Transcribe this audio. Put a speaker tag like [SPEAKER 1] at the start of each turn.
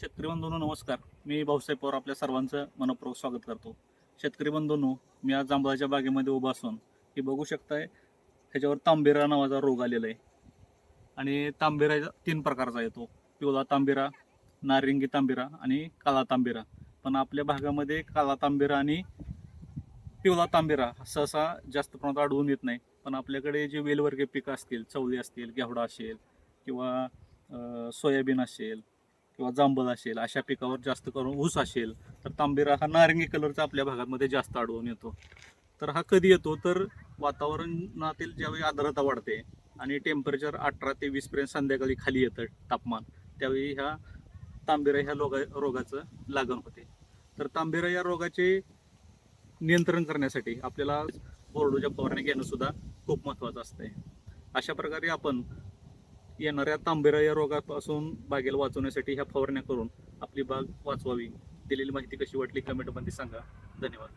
[SPEAKER 1] शेतकरी बंधूंनो नमस्कार. मी भाऊसाहेब पवार आपल्या सर्वांचं मनपूर्वक स्वागत करतो. शेतकरी बंधूंनो मी आज जांभळाच्या बागेमध्ये उभा असून हे बघू शकताय ह्याच्यावर तांबेरा नावाचा रोग आलेला आहे. आणि तांबेरा तीन प्रकारचा येतो. पिवळा तांबेरा नारिंगी तांबेरा आणि काळा तांबेरा. पण आपल्या भागामध्ये काळा तांबेरा आणि पिवळा तांबेरा सहसा जास्त प्रमाणात आढळून येत नाही. पण आपल्याकडे जे वेलवर्गीय पिकं असतील चवळी असतील घेवडा असेल किंवा सोयाबीन असेल किंवा जांभळ असेल अशा पिकावर जास्त करून ऊस असेल तर तांबेरा हा नारंगी कलरचा आपल्या भागामध्ये जास्त आढळून येतो. तर हा कधी येतो? तर वातावरणातील ज्यावेळी आर्द्रता वाढते आणि टेम्परेचर अठरा ते वीसपर्यंत संध्याकाळी खाली येतं तापमान त्यावेळी ह्या तांबेरा ह्या रोगा रोगाचं लागण होते. तर तांबेरा या रोगाचे नियंत्रण करण्यासाठी आपल्याला बोर्डोच्या फवारणी घेणं सुद्धा खूप महत्त्वाचं असतं अशा प्रकारे आपण येणाऱ्या तांबेरा या रोगापासून बागेला वाचवण्यासाठी ह्या फवारण्या करून आपली बाग वाचवावी. दिलेली माहिती कशी वाटली कमेंटमध्ये सांगा. धन्यवाद.